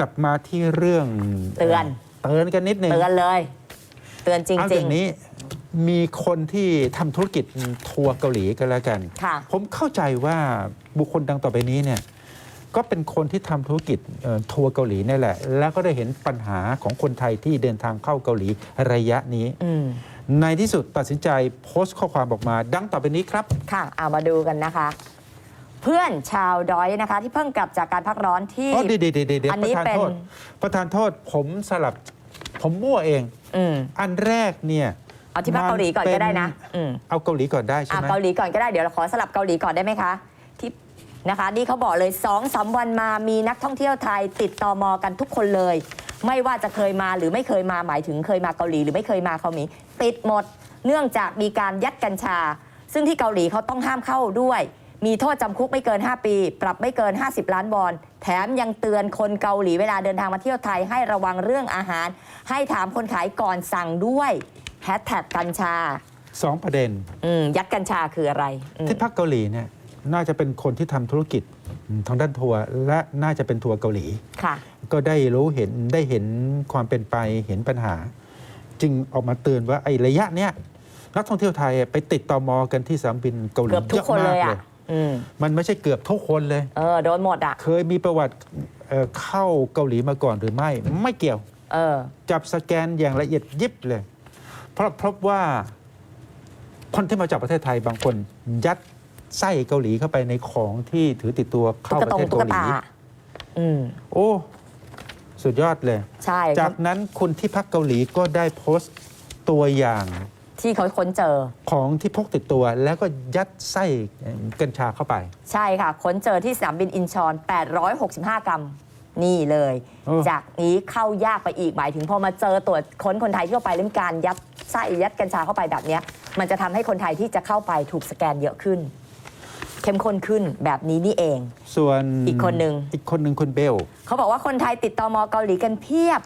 กลับมาที่เรื่องเตือน เตือนกันนิดหนึ่งเตือนเลย เตือนจเอาอริงย่างนี้มีคนที่ทำธุรกิจทัวร์เกาหลีกันแล้วกัน ค่ะ ผมเข้าใจว่าบุคคลดังต่อไปนี้เนี่ยก็เป็นคนที่ทำธุรกิจเอ่อทัวร์เกาหลีนี่แหละ แล้วก็ได้เห็นปัญหาของคนไทยที่เดินทางเข้าเกาหลีระยะนี้ๆอืมในที่สุดตัดสินใจโพสต์ข้อความออกมา ดังต่อไปนี้ครับ ค่ะ เอามาดูกันนะคะ เพื่อนชาวดอยนะคะ ที่เพิ่งกลับจากการพักร้อนที่อ๋อเดี๋ยวเดี๋ยวเดี๋ยวเดี๋ยวอันปนี้ระธานเป็นโทษประธานโทษผมสลับผมมั่วเอง อืมอันแรกเนี่ย เอาที่พักเกาหลีก่อนก็ได้นะอืม เอาเกาหลีก่อนได้ใช่อะไหม เกาหลีก่อนก็ได้เดี๋ยวเราขอสลับเกาหลีก่อนได้ไหมคะที่นะคะนี่เขาบอกเลยสองสามวันมามีนักท่องเที่ยวไทยติดตอมอกันทุกคนเลย ไม่ว่าจะเคยมาหรือไม่เคยมาหมายถึงเคยมาเกาหลีหรือไม่เคยมาเขามีติดหมด เนื่องจากมีการยัดกัญชา ซึ่งที่เกาหลีเขาต้องห้ามเข้าด้วย มีโทษจำคุกไม่เกิน 5 ปี ปรับไม่เกิน 50 ล้านวอนแถมยังเตือนคนเกาหลีเวลาเดินทางมาเที่ยวไทยให้ระวังเรื่องอาหาร ให้ถามคนขายก่อนสั่งด้วยแฮชแท็กกัญชาสองประเด็นอืมยัดกัญชาคืออะไรอืมที่พักเกาหลีเนี่ยน่าจะเป็นคนที่ทำธุรกิจทางด้านทัวร์และน่าจะเป็นทัวร์เกาหลี ค่ะ ก็ได้รู้เห็นได้เห็นความเป็นไปเห็นปัญหา จึงออกมาเตือนว่าไอ้ระยะเนี้ยนักท่องเที่ยวไทยไปติดตอมอกันที่สนามบินเกาหลีเกือบทุกคนเลยอะอะอื มมันไม่ใช่เกือบทุกคนเลย เออโดนหมดอะ เคยมีประวัติเอ่อเข้าเกาหลีมาก่อนหรือไม่ ไม่เกี่ยว เออ จับสแกนอย่างละเอียดยิบเลย เพราะพบว่าคนที่มาจากประเทศไทยบางคน ยัดไส้เกาหลีเข้าไปในของที่ถือติดตัวตุ๊เข้ากประตาเทศตุ๊เกากหลี ตา อืม โอ้ สุดยอดเลย ใช่จากนั้นคุณที่พักเกาหลีก็ได้โพสต์ตัวอย่าง ที่เขาค้นเจอ ของที่พกติดตัวแล้วก็ยัดไส้กัญชาเข้าไป ใช่ค่ะ ค้นเจอที่สนามบินอินชอน 865 กรัม นี่เลยเออจากนี้เข้ายากไปอีกหมายถึงพอมาเจอตรวจค้นคนไทยที่เข้าไปแล้วมีการยัดไส้ยัดกัญชาเข้าไปแบบเนี้ยมันจะทำให้คนไทยที่จะเข้าไปถูกสแกนเยอะขึ้น เข้มข้นขึ้นแบบนี้นี่เอง ส่วนอีกคนหนึ่ง อีกคนหนึ่งคุณเบล เขาบอกว่าคนไทยติดตอมอเกาหลีกันเพียบ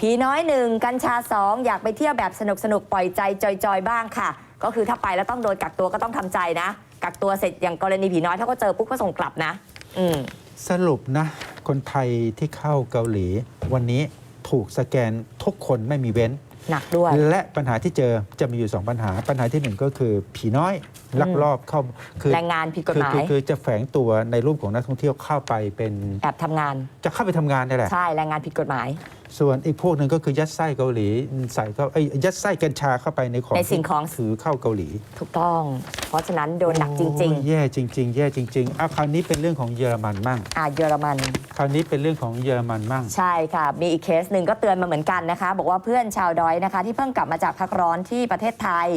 ผีน้อยหนึ่งกัญชาสองอยากไปเที่ยวแบบสนุกสนุกๆปล่อยใจจอยๆ บ้างค่ะ ก็คือถ้าไปแล้วต้องโดนกักตัวก็ต้องทำใจนะ กักตัวเสร็จอย่างกรณีผีน้อยถ้าก็เจอปุ๊บก็ส่งกลับนะ อืมสรุปนะ คนไทยที่เข้าเกาหลี วันนี้ถูกสแกนทุกคนไม่มีเว้น หนักด้วย และปัญหาที่เจอจะมีอยู่ 2 ปัญหา ปัญหาที่หนึ่งก็คือผีน้อยลักลอบเข้าคือแรงงานผิดกฎคือหมายคือคือจะแฝงตัวในรูปของนักท่องเที่ยวเข้าไปเป็นแอบทำงาน จะเข้าไปทำงานนี่แหละใช่แรงงานผิดกฎหมาย ส่วนอีกพวกหนึ่งก็คือยัดไส้เกาหลีใส่เข้าไอ้ยยัดไส้กัญชาเข้าไปในของในสิ่งของ ที่ถือเข้าเกาหลีถูกต้อง เพราะฉะนั้นโดนหนักจริง โอ้ยแย่จริง ๆ แย่จริงๆเอาคราวนี้เป็นเรื่องของเยอรมันมั่ง ๆ อ่าเยอรมัน คราวนี้เป็นเรื่องของเยอรมันมั่ง ใช่ค่ะ มีอีกเคสหนึ่งก็เตือนมาเหมือนกันนะคะ บอกว่าเพื่อนชาวดอยนะคะ ที่เพิ่งกลับมาจากพักร้อนที่ประเทศไทย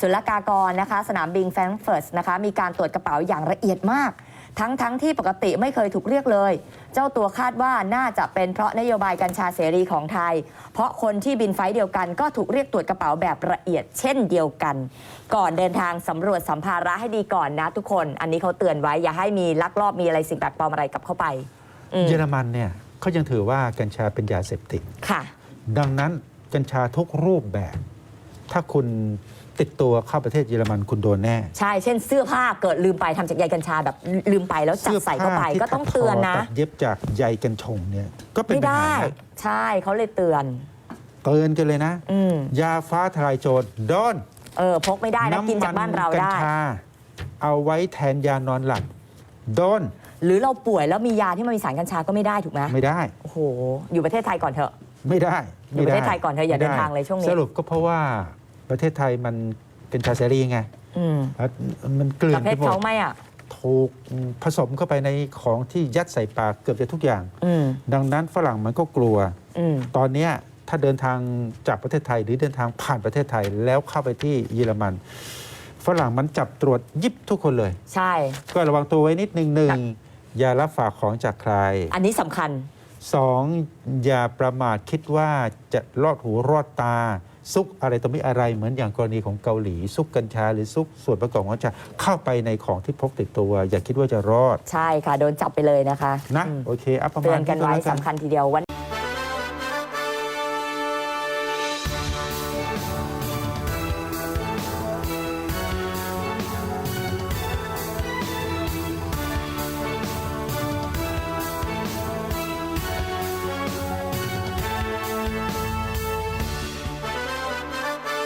ศุลกากรนะคะ สนามบินแฟรงก์เฟิร์ตนะคะ มีการตรวจกระเป๋าอย่างละเอียดมาก ทั้งทั้งที่ปกติไม่เคยถูกเรียกเลย เจ้าตัวคาดว่าน่าจะเป็นเพราะนโยบายกัญชาเสรีของไทย เพราะคนที่บินไฟล์เดียวกันก็ถูกเรียกตรวจกระเป๋าแบบละเอียดเช่นเดียวกัน ก่อนเดินทางสำรวจสัมภาระให้ดีก่อนนะทุกคน อันนี้เขาเตือนไว้อย่าให้มีลักลอบมีอะไรสิ่งแปลกปลอมอะไรกลับเข้าไปอืมเยอรมันเนี่ยเขายังถือว่ากัญชาเป็นยาเสพติด ค่ะ ดังนั้นกัญชาทุกรูปแบบ ถ้าคุณ ติดตัวเข้าประเทศเยอรมันคุณโดนแน่ ใช่ เช่นเสื้อผ้าเกิดลืมไปทำจากใยกัญชาแบบลืมไปแล้วจัดใส่เข้าไปสื้ผ้ก็ต้องเตือนนะ ที่ตัดเย็บจากใยกัญชงเนี่ยก็เป็นไม่ปัญได้หาใช่เขาเลยเตือน เตือนกันเลยนะ อืมยาฟ้าทลายโจรโดนเออพกไม่ได้นะกินจากบ้านเรากัญได้ ชาเอาไว้แทนยานอนหลับโดนหรือเราป่วยแล้วมียาที่มันมีสารกัญชาก็ไม่ได้ถูกไหมไม่ได้ โอ้โห อยู่ประเทศไทยก่อนเถอะ ไม่ได้อยู่ประเทศไทยก่อนเถอะอย่าไม่ไเดินทางเลยช่วงนี้ สรุปก็เพราะว่า ประเทศไทยมันกัญชาเสรีไงอืมแล้วมันเกลื่ปอนระเภไปทหมดเขาไม่อะ ถูกผสมเข้าไปในของที่ยัดใส่ปากเกือบจะทุกอย่าง อืมดังนั้นฝรั่งมันก็กลัว อืมตอนเนี้ยถ้าเดินทางจากประเทศไทยหรือเดินทางผ่านประเทศไทยแล้วเข้าไปที่เยอรมัน ฝรั่งมันจับตรวจยิบทุกคนเลย ใช่ ก็ระวังตัวไว้นิดนึงหนึ่งอย่ารับฝากของจากใครอันนี้สำคัญ สองอย่าประมาทคิดว่าจะรอดหูรอดตา ซุกอะไรต่อมีอะไรเหมือนอย่างกรณีของเกาหลี ซุกกัญชาหรือซุกส่วนประกอบของกัญชาเข้าไปในของที่พกติดตัว อย่าคิดว่าจะรอด ใช่ค่ะ โดนจับไปเลยนะคะนะอืมโอเคอัปประเตืมาอณนกันไว้แล้วสำคัญทีเดียววัน